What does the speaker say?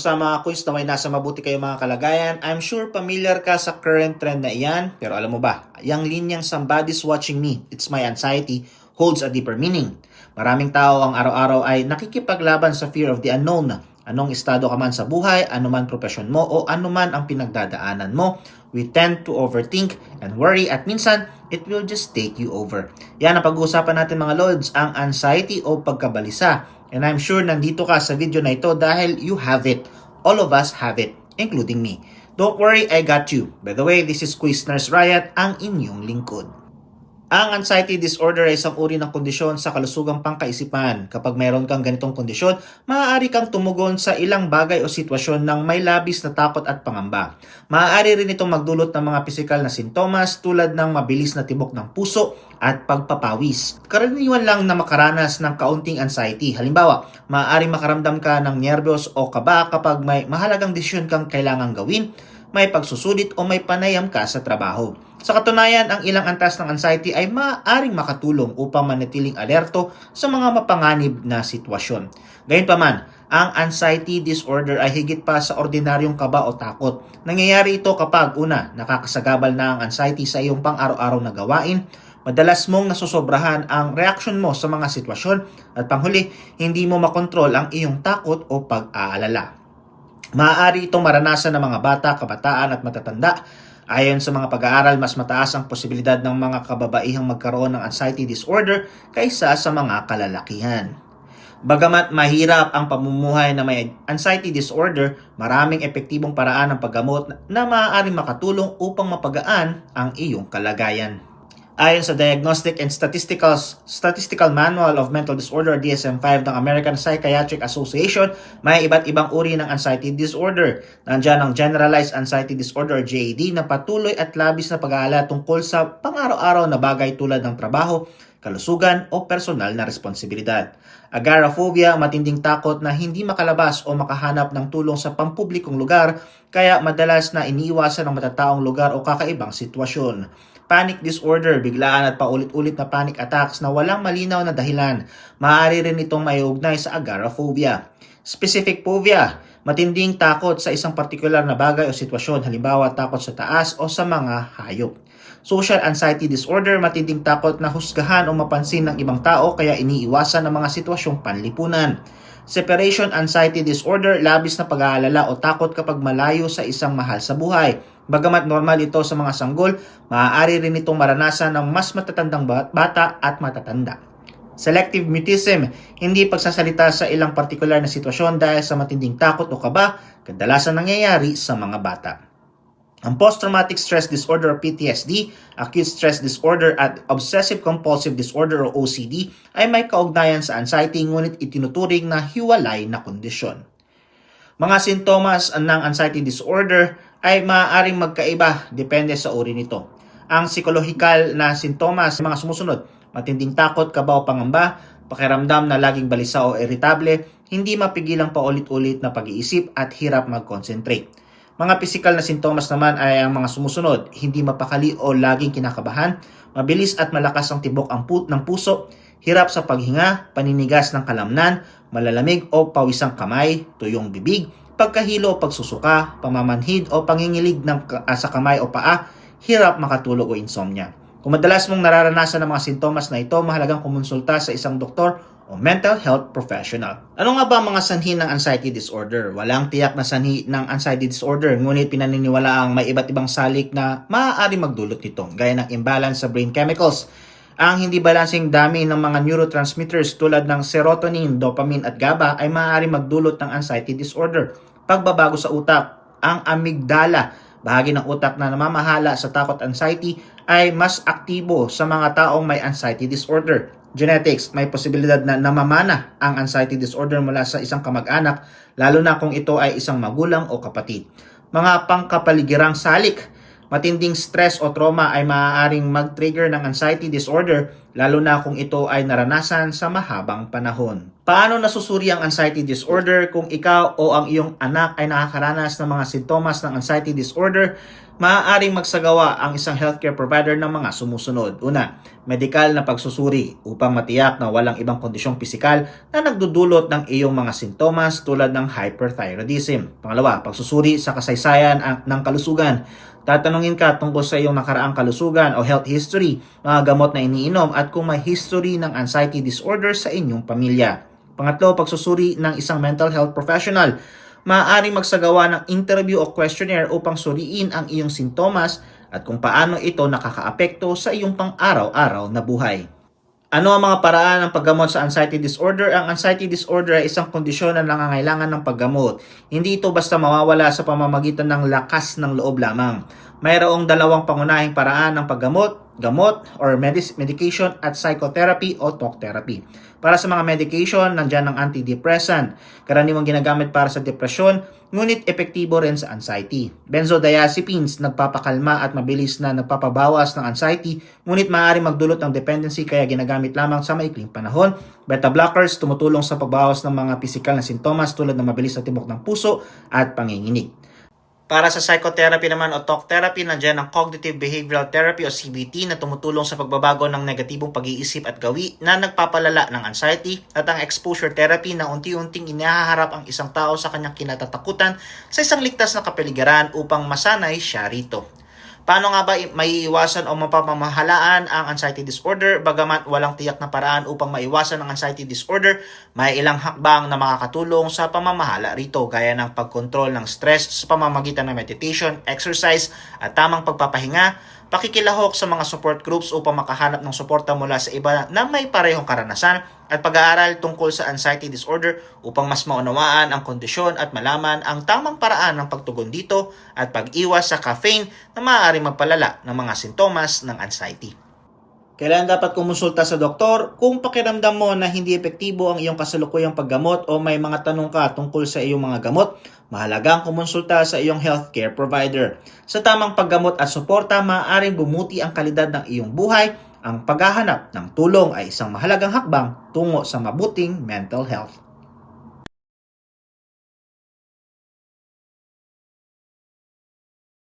Sa mga quiz na may nasa mabuti kayo mga kalagayan, I'm sure familiar ka sa current trend na iyan. Pero alam mo ba, yung linyang somebody's watching me, it's my anxiety, holds a deeper meaning. Maraming tao ang araw-araw ay nakikipaglaban sa fear of the unknown. Anong estado ka man sa buhay, anuman profesyon mo, o anuman ang pinagdadaanan mo, we tend to overthink and worry at minsan, it will just take you over. Yan ang pag-uusapan natin mga lords, ang anxiety o pagkabalisa. And I'm sure nandito ka sa video na ito dahil you have it. All of us have it, including me. Don't worry, I got you. By the way, this is Quiz Nurse Riot, ang inyong lingkod. Ang anxiety disorder ay isang uri ng kondisyon sa kalusugang pangkaisipan. Kapag mayroon kang ganitong kondisyon, maaari kang tumugon sa ilang bagay o sitwasyon ng may labis na takot at pangamba. Maaari rin itong magdulot ng mga pisikal na sintomas tulad ng mabilis na tibok ng puso at pagpapawis. Karaniwan lang na makaranas ng kaunting anxiety. Halimbawa, maaari makaramdam ka ng nervyos o kaba kapag may mahalagang desisyon kang kailangang gawin, may pagsusulit o may panayam ka sa trabaho. Sa katunayan, ang ilang antas ng anxiety ay maaaring makatulong upang manatiling alerto sa mga mapanganib na sitwasyon. Gayunpaman, ang anxiety disorder ay higit pa sa ordinaryong kaba o takot. Nangyayari ito kapag una, nakakasagabal na ang anxiety sa iyong pang-araw-araw na gawain, madalas mong nasusobrahan ang reaksyon mo sa mga sitwasyon, at panghuli, hindi mo makontrol ang iyong takot o pag-aalala. Maaari itong maranasan ng mga bata, kabataan at matatanda. Ayon sa mga pag-aaral, mas mataas ang posibilidad ng mga kababaihang magkaroon ng anxiety disorder kaysa sa mga kalalakihan. Bagamat mahirap ang pamumuhay na may anxiety disorder, maraming epektibong paraan ng paggamot na maaaring makatulong upang mapagaan ang iyong kalagayan. Ayon sa Diagnostic and Statistical, Statistical Manual of Mental Disorder DSM-5 ng American Psychiatric Association, may iba't ibang uri ng anxiety disorder. Nandiyan ang Generalized Anxiety Disorder or GAD na patuloy at labis na pag-aalala tungkol sa pang-araw-araw na bagay tulad ng trabaho, kalusugan o personal na responsibilidad. Agoraphobia, matinding takot na hindi makalabas o makahanap ng tulong sa pampublikong lugar, kaya madalas na iniiwasan ng matataong lugar o kakaibang sitwasyon. Panic disorder, biglaan at paulit-ulit na panic attacks na walang malinaw na dahilan. Maaari rin itong maiugnay sa agoraphobia. Specific phobia, matinding takot sa isang partikular na bagay o sitwasyon, halimbawa takot sa taas o sa mga hayop. Social anxiety disorder, matinding takot na husgahan o mapansin ng ibang tao kaya iniiwasan ng mga sitwasyong panlipunan. Separation anxiety disorder, labis na pag-aalala o takot kapag malayo sa isang mahal sa buhay. Bagamat normal ito sa mga sanggol, maaari rin itong maranasan ng mas matatandang bata at matatanda. Selective mutism, hindi pagsasalita sa ilang partikular na sitwasyon dahil sa matinding takot o kaba, kadalasan nangyayari sa mga bata. Ang post-traumatic stress disorder PTSD, acute stress disorder at obsessive compulsive disorder o OCD ay may kaugnayan sa anxiety ngunit itinuturing na hiwalay na kondisyon. Mga sintomas ng anxiety disorder ay maaaring magkaiba depende sa uri nito. Ang psikolohikal na sintomas mga sumusunod, matinding takot, kaba o pangamba, pakiramdam na laging balisa o irritable, hindi mapigilang paulit-ulit na pag-iisip at hirap mag-concentrate. Mga pisikal na sintomas naman ay ang mga sumusunod, hindi mapakali o laging kinakabahan, mabilis at malakas ang tibok ang pu- ng puso, hirap sa paghinga, paninigas ng kalamnan, malalamig o pawisang kamay, tuyong bibig, pagkahilo o pagsusuka, pamamanhid o pangingilig ng ah, sa kamay o paa, hirap makatulog o insomnia. Kung madalas mong nararanasan ang mga sintomas na ito, mahalagang kumonsulta sa isang doktor o mental health professional. Ano nga ba ang mga sanhi ng anxiety disorder? Walang tiyak na sanhi ng anxiety disorder, ngunit pinaniniwala ang may iba't ibang salik na maaari magdulot nito, gaya ng imbalance sa brain chemicals, ang hindi balansing dami ng mga neurotransmitters tulad ng serotonin, dopamine at GABA ay maaari magdulot ng anxiety disorder. Pagbabago sa utak, ang amygdala, bahagi ng utak na namamahala sa takot anxiety ay mas aktibo sa mga taong may anxiety disorder. Genetics, may posibilidad na namamana ang anxiety disorder mula sa isang kamag-anak, lalo na kung ito ay isang magulang o kapatid. Mga pangkapaligirang salik, matinding stress o trauma ay maaaring mag-trigger ng anxiety disorder lalo na kung ito ay naranasan sa mahabang panahon. Paano nasusuri ang anxiety disorder kung ikaw o ang iyong anak ay nakakaranas ng mga sintomas ng anxiety disorder? Maaaring magsagawa ang isang healthcare provider ng mga sumusunod. Una, medikal na pagsusuri upang matiyak na walang ibang kondisyong pisikal na nagdudulot ng iyong mga sintomas tulad ng hyperthyroidism. Pangalawa, pagsusuri sa kasaysayan ng kalusugan. Tatanungin ka tungkol sa iyong nakaraang kalusugan o health history, mga gamot na iniinom at kung may history ng anxiety disorder sa inyong pamilya. Pangatlo, pagsusuri ng isang mental health professional. Maaaring magsagawa ng interview o questionnaire upang suriin ang iyong sintomas at kung paano ito nakakaapekto sa iyong pang-araw-araw na buhay. Ano ang mga paraan ng paggamot sa anxiety disorder? Ang anxiety disorder ay isang kondisyon na nangangailangan ng paggamot. Hindi ito basta mawawala sa pamamagitan ng lakas ng loob lamang. Mayroong dalawang pangunahing paraan ng paggamot, gamot or medis- medication at psychotherapy o talk therapy. Para sa mga medication, nandyan ang antidepressant. Karaniwang ginagamit para sa depresyon, ngunit epektibo rin sa anxiety. Benzodiazepines, nagpapakalma at mabilis na nagpapabawas ng anxiety, ngunit maaari magdulot ng dependency kaya ginagamit lamang sa maikling panahon. Beta blockers, tumutulong sa pagbawas ng mga pisikal na sintomas tulad ng mabilis na tibok ng puso at panginginig. Para sa psychotherapy naman o talk therapy, nandiyan ang cognitive behavioral therapy o CBT na tumutulong sa pagbabago ng negatibong pag-iisip at gawi na nagpapalala ng anxiety at ang exposure therapy na unti-unting inahaharap ang isang tao sa kanyang kinatatakutan sa isang ligtas na kapaligiran upang masanay siya rito. Paano nga ba maiiwasan o mapapamahalaan ang anxiety disorder? Bagamat walang tiyak na paraan upang maiwasan ang anxiety disorder, may ilang hakbang na makakatulong sa pamamahala rito gaya ng pagkontrol ng stress sa pamamagitan ng meditation, exercise at tamang pagpapahinga, pakikilahok sa mga support groups upang makahanap ng suporta mula sa iba na may parehong karanasan at pag-aaral tungkol sa anxiety disorder upang mas maunawaan ang kondisyon at malaman ang tamang paraan ng pagtugon dito at pag-iwas sa caffeine na maaaring magpalala ng mga sintomas ng anxiety. Kailan dapat kumonsulta sa doktor kung pakiramdam mo na hindi epektibo ang iyong kasalukuyang paggamot o may mga tanong ka tungkol sa iyong mga gamot, mahalagang kumonsulta sa iyong healthcare provider. Sa tamang paggamot at suporta, maaaring bumuti ang kalidad ng iyong buhay. Ang paghahanap ng tulong ay isang mahalagang hakbang tungo sa mabuting mental health.